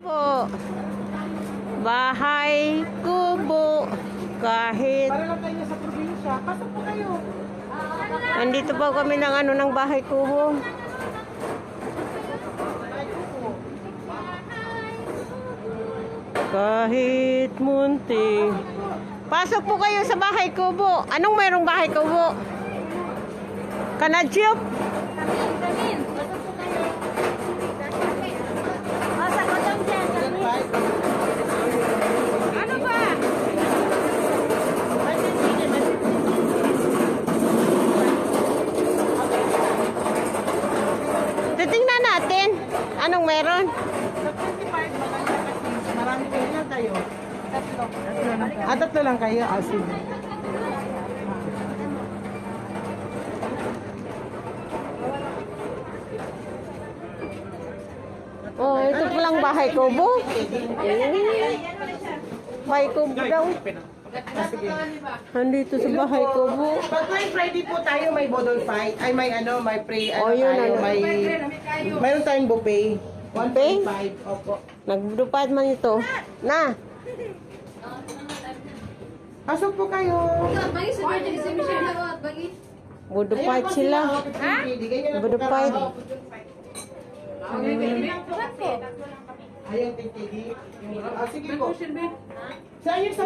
Po. Bahay kubo. Kahit Para lang kayo sa probinsya. Pasok po kayo. Andito po kami ng ano ng bahay kubo. Kahit munti. Pasok po kayo sa bahay kubo. Anong mayroong bahay kubo? Kanadjop? Ano Anong meron? Sa 25, maganda kasi marami kayo lang kayo. Tatlo. Ah, tatlo lang kayo. Ah, sige. Oh, ito palang bahay kubo. Eh, Bahay kubo daw. Ah, sige. Andito sa bahay kubo. Pag may Friday po tayo, may bodol fight. Ay, may ano, may pre, ano Oh, yun, tayo, ano. may... Mayroon tayong buffet. Buffet? 1.5, opo. Nagbudupad man ito. Na, Pasok po kayo. Bagi sa birthday si Michelle na bagi. budupad sila. Ha? Budupad. Ayaw, titigi. Ah, sige po. Saan yung sa